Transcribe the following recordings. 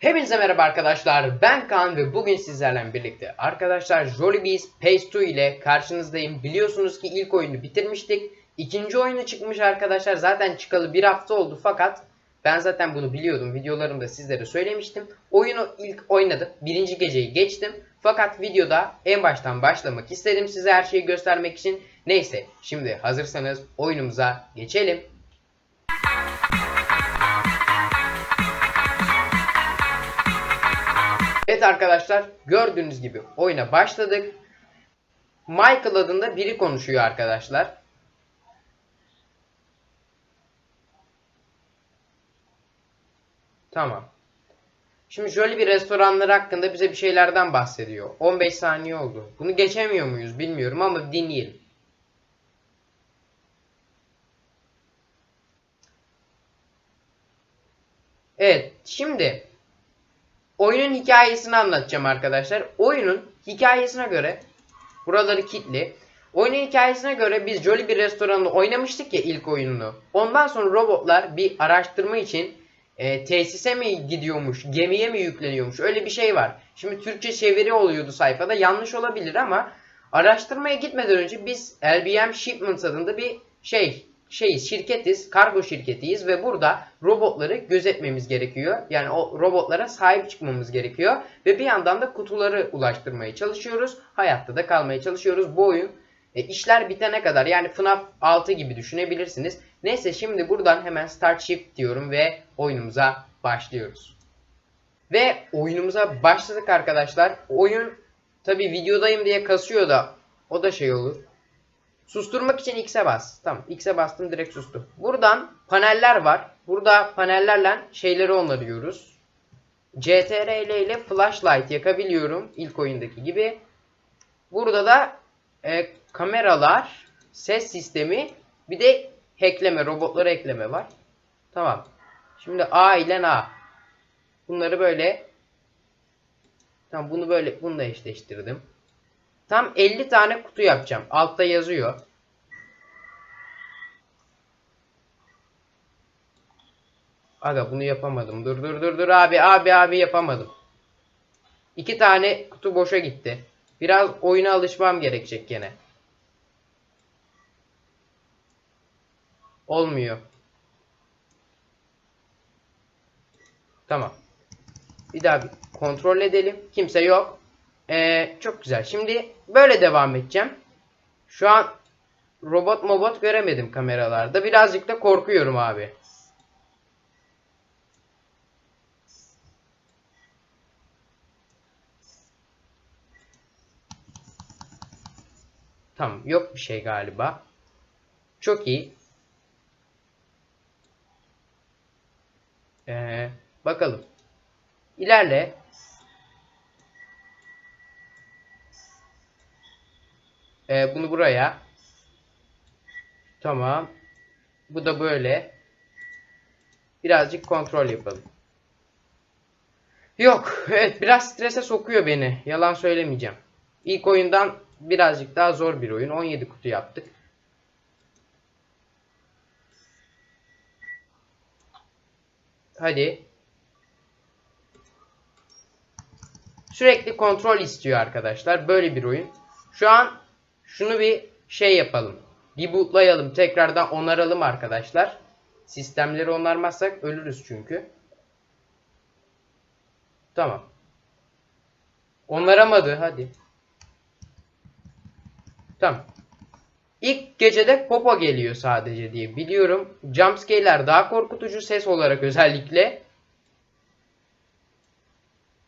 Hepinize merhaba arkadaşlar. Ben Kaan ve bugün sizlerle birlikte arkadaşlar Jollibee's Pace 2 ile karşınızdayım. Biliyorsunuz ki ilk oyunu bitirmiştik. İkinci oyunu çıkmış arkadaşlar. Zaten çıkalı bir hafta oldu fakat ben zaten bunu biliyordum. Videolarımda sizlere söylemiştim. Oyunu ilk oynadım. Birinci geceyi geçtim. Fakat videoda en baştan başlamak istedim size her şeyi göstermek için. Neyse şimdi hazırsanız oyunumuza geçelim. Evet arkadaşlar gördüğünüz gibi oyuna başladık. Michael adında biri konuşuyor arkadaşlar. Tamam. Şimdi şöyle bir restoranlar hakkında bize bir şeylerden bahsediyor. 15 saniye oldu. Bunu geçemiyor muyuz bilmiyorum ama dinleyelim. Evet şimdi oyunun hikayesini anlatacağım arkadaşlar. Oyunun hikayesine göre buraları kilitli. Oyunun hikayesine göre biz Jolly bir restoranı oynamıştık ya ilk oyununu. Ondan sonra robotlar bir araştırma için e, tesise mi gidiyormuş, gemiye mi yükleniyormuş öyle bir şey var. Şimdi Türkçe çeviri oluyordu sayfada yanlış olabilir ama araştırmaya gitmeden önce biz LBM Shipments adında bir şey şeyiz, şirketiz, kargo şirketiyiz ve burada robotları gözetmemiz gerekiyor. Yani o robotlara sahip çıkmamız gerekiyor. Ve bir yandan da kutuları ulaştırmaya çalışıyoruz. Hayatta da kalmaya çalışıyoruz. Bu oyun e, işler bitene kadar yani FNAF 6 gibi düşünebilirsiniz. Neyse şimdi buradan hemen Start Shift diyorum ve oyunumuza başlıyoruz. Ve oyunumuza başladık arkadaşlar. Oyun tabi videodayım diye kasıyor da o da şey olur. Susturmak için X'e bas. Tamam X'e bastım direkt sustu. Buradan paneller var. Burada panellerle şeyleri onarıyoruz. CTRL ile flashlight yakabiliyorum. ilk oyundaki gibi. Burada da e, kameralar, ses sistemi bir de hackleme, robotlara ekleme var. Tamam. Şimdi A ile A. Bunları böyle Tamam bunu böyle bununla eşleştirdim. Tam 50 tane kutu yapacağım. Altta yazıyor. Aga bunu yapamadım. Dur dur dur dur abi abi abi yapamadım. İki tane kutu boşa gitti. Biraz oyuna alışmam gerekecek gene. Olmuyor. Tamam. Bir daha bir kontrol edelim. Kimse yok. Ee, çok güzel. Şimdi böyle devam edeceğim. Şu an robot mobot göremedim kameralarda. Birazcık da korkuyorum abi. Tamam. Yok bir şey galiba. Çok iyi. Ee, bakalım. İlerle. Ee, bunu buraya. Tamam. Bu da böyle. Birazcık kontrol yapalım. Yok. Evet biraz strese sokuyor beni. Yalan söylemeyeceğim. İlk oyundan birazcık daha zor bir oyun. 17 kutu yaptık. Hadi. Sürekli kontrol istiyor arkadaşlar. Böyle bir oyun. Şu an şunu bir şey yapalım. Rebootlayalım. Tekrardan onaralım arkadaşlar. Sistemleri onarmazsak ölürüz çünkü. Tamam. Onaramadı. Hadi. Tamam. İlk gecede Popo geliyor sadece diye biliyorum. Jumpscare'ler daha korkutucu ses olarak özellikle.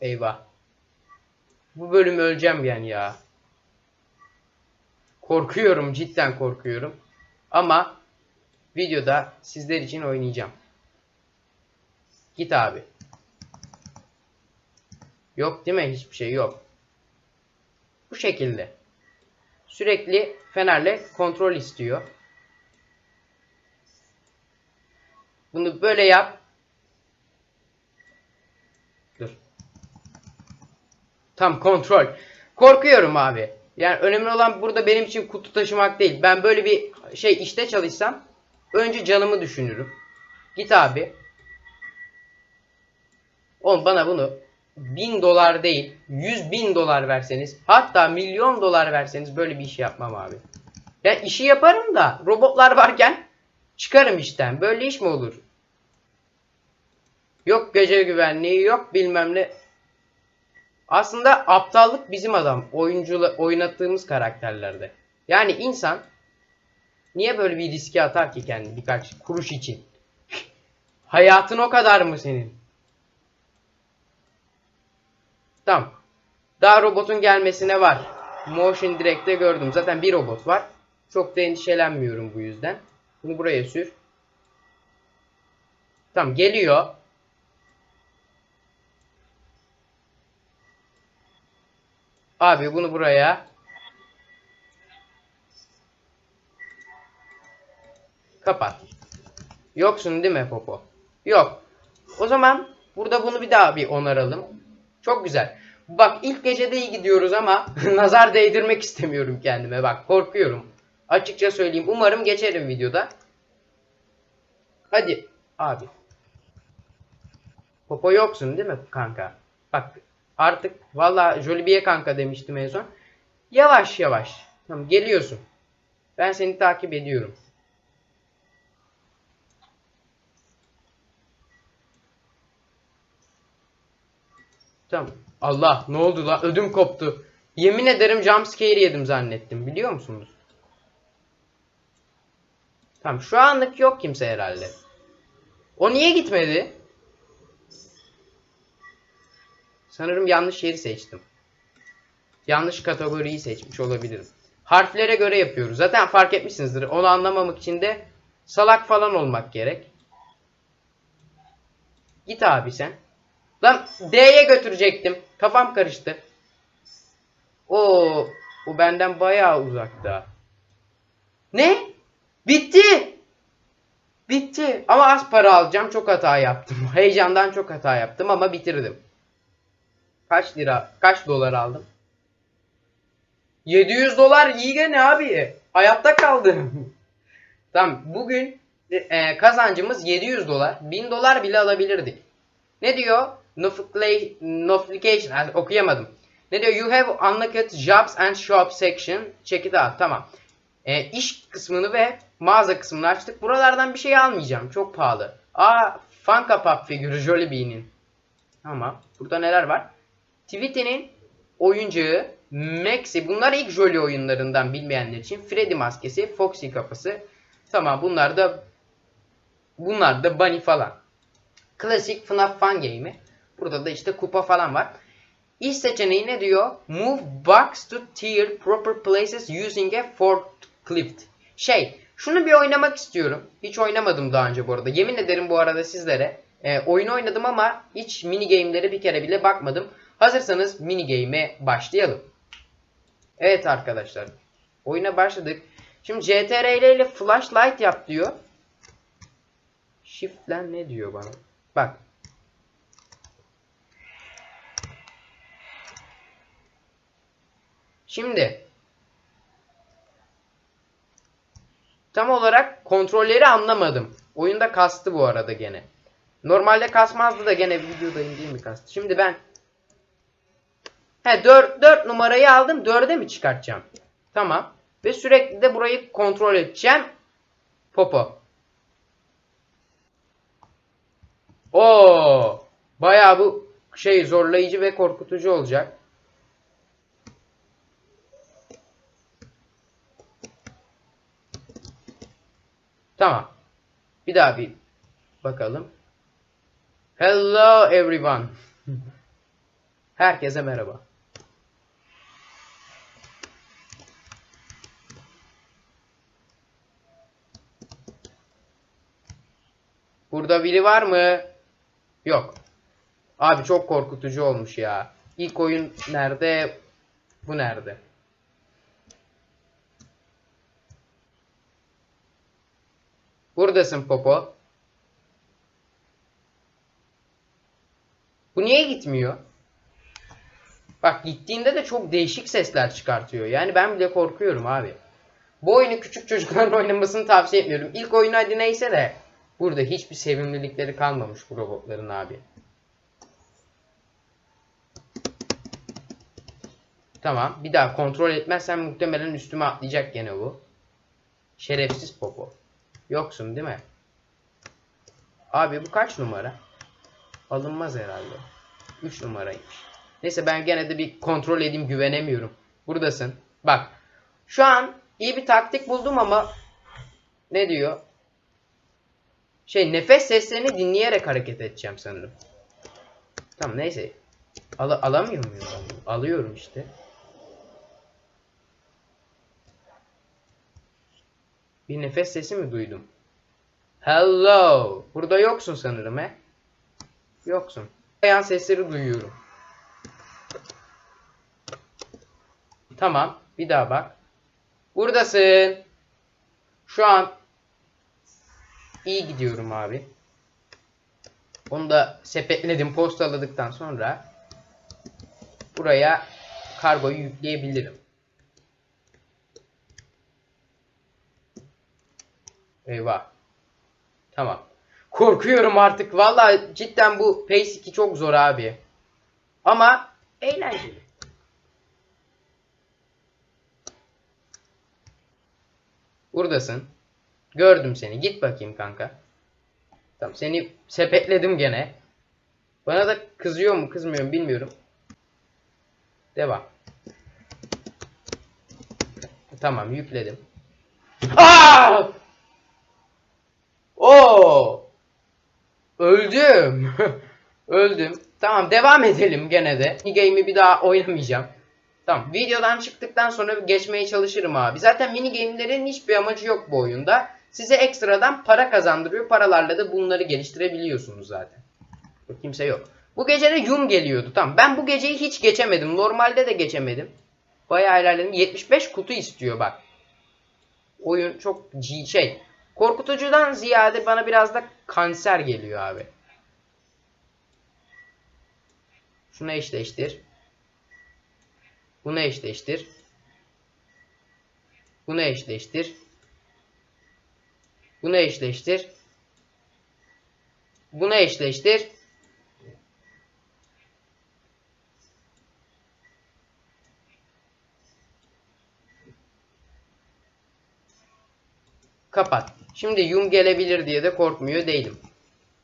Eyvah. Bu bölüm öleceğim yani ya. Korkuyorum cidden korkuyorum. Ama videoda sizler için oynayacağım. Git abi. Yok değil mi? Hiçbir şey yok. Bu şekilde. Sürekli fenerle kontrol istiyor. Bunu böyle yap. Dur. Tam kontrol. Korkuyorum abi. Yani önemli olan burada benim için kutu taşımak değil. Ben böyle bir şey işte çalışsam önce canımı düşünürüm. Git abi. Oğlum bana bunu 1000 dolar değil 100 bin dolar verseniz hatta milyon dolar verseniz böyle bir iş yapmam abi. Ya işi yaparım da robotlar varken çıkarım işten. Böyle iş mi olur? Yok gece güvenliği yok bilmem ne. Aslında aptallık bizim adam. Oyuncula oynattığımız karakterlerde. Yani insan niye böyle bir riske atar ki kendi birkaç kuruş için? Hayatın o kadar mı senin? Tamam. Daha robotun gelmesine var. Motion Direct'te gördüm. Zaten bir robot var. Çok da endişelenmiyorum bu yüzden. Bunu buraya sür. Tamam geliyor. Abi bunu buraya. Kapat. Yoksun değil mi Popo? Yok. O zaman burada bunu bir daha bir onaralım. Çok güzel. Bak ilk gecede iyi gidiyoruz ama nazar değdirmek istemiyorum kendime. Bak korkuyorum. Açıkça söyleyeyim. Umarım geçerim videoda. Hadi abi. Popo yoksun değil mi kanka? Bak artık valla Jolibie kanka demiştim en son. Yavaş yavaş. Tamam geliyorsun. Ben seni takip ediyorum. Tamam. Allah ne oldu la? Ödüm koptu. Yemin ederim jumpscare yedim zannettim. Biliyor musunuz? Tamam şu anlık yok kimse herhalde. O niye gitmedi? Sanırım yanlış yeri seçtim. Yanlış kategoriyi seçmiş olabilirim. Harflere göre yapıyoruz. Zaten fark etmişsinizdir. Onu anlamamak için de salak falan olmak gerek. Git abi sen. Lan D'ye götürecektim. Kafam karıştı. O o benden bayağı uzakta. Ne? Bitti. Bitti. Ama az para alacağım. Çok hata yaptım. Heyecandan çok hata yaptım ama bitirdim. Kaç lira? Kaç dolar aldım? 700 dolar iyi gene abi. Hayatta kaldım. tamam bugün e, kazancımız 700 dolar. 1000 dolar bile alabilirdik. Ne diyor? Notification. Okuyamadım. Ne diyor? You have unlocked jobs and shop section. Check it out. Tamam. E, iş kısmını ve mağaza kısmını açtık. Buralardan bir şey almayacağım. Çok pahalı. Aa Funko Pop figürü Jollibee'nin. Tamam. Burada neler var? Tweety'nin oyuncağı Maxi. Bunlar ilk Jolly oyunlarından bilmeyenler için. Freddy maskesi, Foxy kafası. Tamam bunlar da bunlar da Bunny falan. Klasik FNAF Fun Game'i. Burada da işte kupa falan var. İş seçeneği ne diyor? Move box to tier proper places using a forklift. Şey, şunu bir oynamak istiyorum. Hiç oynamadım daha önce bu arada. Yemin ederim bu arada sizlere. E, oyun oynadım ama hiç mini game'lere bir kere bile bakmadım. Hazırsanız mini game'e başlayalım. Evet arkadaşlar. Oyuna başladık. Şimdi CTRL ile flashlight yap diyor. Shift'len ne diyor bana? Bak. Şimdi tam olarak kontrolleri anlamadım. Oyunda kastı bu arada gene. Normalde kasmazdı da gene videodayım değil mi kastı? Şimdi ben He 4, 4 numarayı aldım. 4'e mi çıkartacağım? Tamam. Ve sürekli de burayı kontrol edeceğim. Popo. Oo, bayağı bu şey zorlayıcı ve korkutucu olacak. Tamam. Bir daha bir bakalım. Hello everyone. Herkese merhaba. Burada biri var mı? Yok. Abi çok korkutucu olmuş ya. İlk oyun nerede? Bu nerede? Buradasın Popo. Bu niye gitmiyor? Bak gittiğinde de çok değişik sesler çıkartıyor. Yani ben bile korkuyorum abi. Bu oyunu küçük çocukların oynamasını tavsiye etmiyorum. İlk oyunu hadi neyse de Burada hiçbir sevimlilikleri kalmamış bu robotların abi. Tamam. Bir daha kontrol etmezsen muhtemelen üstüme atlayacak gene bu. Şerefsiz popo. Yoksun değil mi? Abi bu kaç numara? Alınmaz herhalde. 3 numaraymış. Neyse ben gene de bir kontrol edeyim güvenemiyorum. Buradasın. Bak. Şu an iyi bir taktik buldum ama ne diyor? Şey nefes seslerini dinleyerek hareket edeceğim sanırım. Tamam neyse. Al alamıyor muyum ben? Alıyorum işte. Bir nefes sesi mi duydum? Hello. Burada yoksun sanırım he. Yoksun. Ayan sesleri duyuyorum. Tamam. Bir daha bak. Buradasın. Şu an iyi gidiyorum abi. Onu da sepetledim postaladıktan sonra buraya kargoyu yükleyebilirim. Eyvah. Tamam. Korkuyorum artık. Vallahi cidden bu Pace 2 çok zor abi. Ama eğlenceli. Buradasın. Gördüm seni. Git bakayım kanka. Tamam seni sepetledim gene. Bana da kızıyor mu kızmıyor mu bilmiyorum. Devam. Tamam yükledim. Aa! Oo! Öldüm. Öldüm. Tamam devam edelim gene de. Mini game'i bir daha oynamayacağım. Tamam videodan çıktıktan sonra geçmeye çalışırım abi. Zaten mini game'lerin hiçbir amacı yok bu oyunda. Size ekstradan para kazandırıyor. Paralarla da bunları geliştirebiliyorsunuz zaten. Kimse yok. Bu gece de Yum geliyordu. Tamam ben bu geceyi hiç geçemedim. Normalde de geçemedim. Bayağı ilerledim. 75 kutu istiyor bak. Oyun çok şey. Korkutucudan ziyade bana biraz da kanser geliyor abi. Şunu eşleştir. Bunu eşleştir. Bunu eşleştir. Bunu eşleştir. Bunu eşleştir. Kapat. Şimdi yum gelebilir diye de korkmuyor değilim.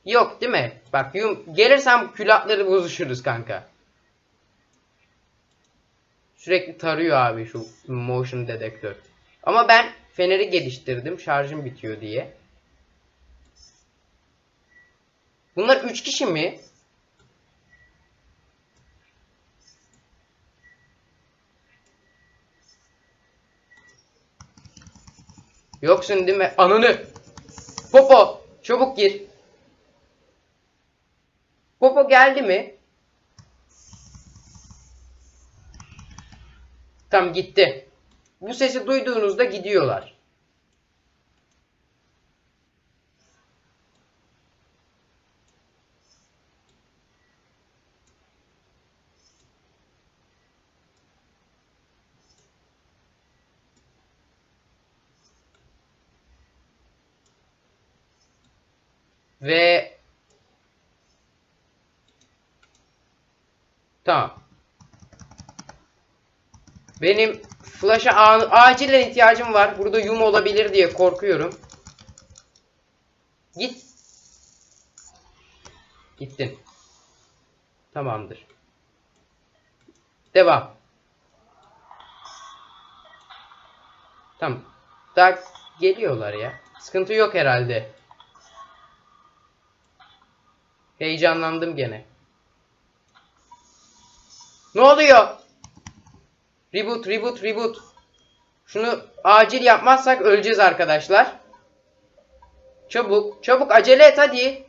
Yok değil mi? Bak yum gelirsem külahları bozuşuruz kanka. Sürekli tarıyor abi şu motion dedektör. Ama ben feneri geliştirdim şarjım bitiyor diye. Bunlar 3 kişi mi? Yoksun değil mi? Ananı. Popo çabuk gir. Popo geldi mi? Tam gitti. Bu sesi duyduğunuzda gidiyorlar. Ve Tamam. Benim flash'a acilen ihtiyacım var. Burada yum olabilir diye korkuyorum. Git. Gittin. Tamamdır. Devam. Tamam. Daha geliyorlar ya. Sıkıntı yok herhalde. Heyecanlandım gene. Ne oluyor? Reboot, reboot, reboot. Şunu acil yapmazsak öleceğiz arkadaşlar. Çabuk, çabuk acele et hadi.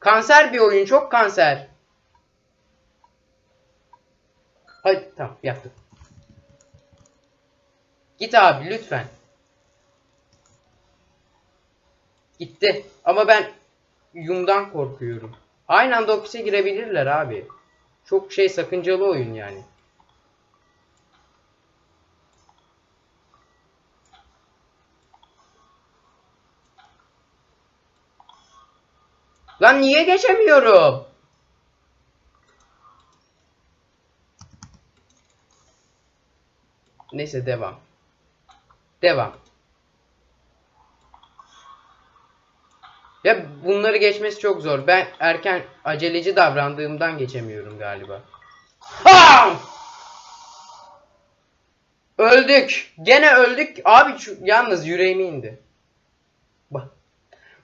Kanser bir oyun, çok kanser. Hadi tamam yaptık. Git abi lütfen. Gitti. Ama ben Yum'dan korkuyorum. Aynı anda ofise girebilirler abi. Çok şey sakıncalı oyun yani. Lan niye geçemiyorum? Neyse devam. Devam. Ya bunları geçmesi çok zor. Ben erken aceleci davrandığımdan geçemiyorum galiba. Ha! Öldük. Gene öldük. Abi şu, yalnız yüreğime indi. Ba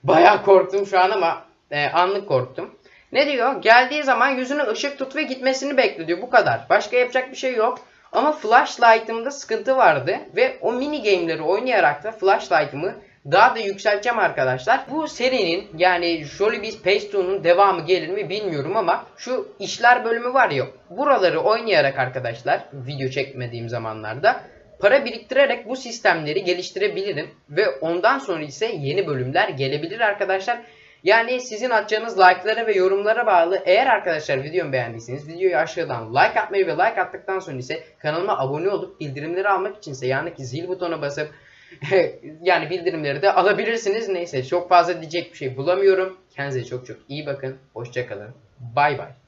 Bayağı korktum şu an ama e, anlık korktum. Ne diyor? Geldiği zaman yüzüne ışık tut ve gitmesini bekle diyor. Bu kadar. Başka yapacak bir şey yok. Ama flashlight'ımda sıkıntı vardı ve o mini game'leri oynayarak da flashlight'ımı daha da yükselteceğim arkadaşlar. Bu serinin yani Jollibee's Pasteu'nun devamı gelir mi bilmiyorum ama şu işler bölümü var ya buraları oynayarak arkadaşlar video çekmediğim zamanlarda para biriktirerek bu sistemleri geliştirebilirim ve ondan sonra ise yeni bölümler gelebilir arkadaşlar. Yani sizin atacağınız like'lara ve yorumlara bağlı. Eğer arkadaşlar videomu beğendiyseniz videoyu aşağıdan like atmayı ve like attıktan sonra ise kanalıma abone olup bildirimleri almak için ise yanındaki zil butonuna basıp yani bildirimleri de alabilirsiniz. Neyse çok fazla diyecek bir şey bulamıyorum. Kendinize çok çok iyi bakın. Hoşçakalın. Bay bay.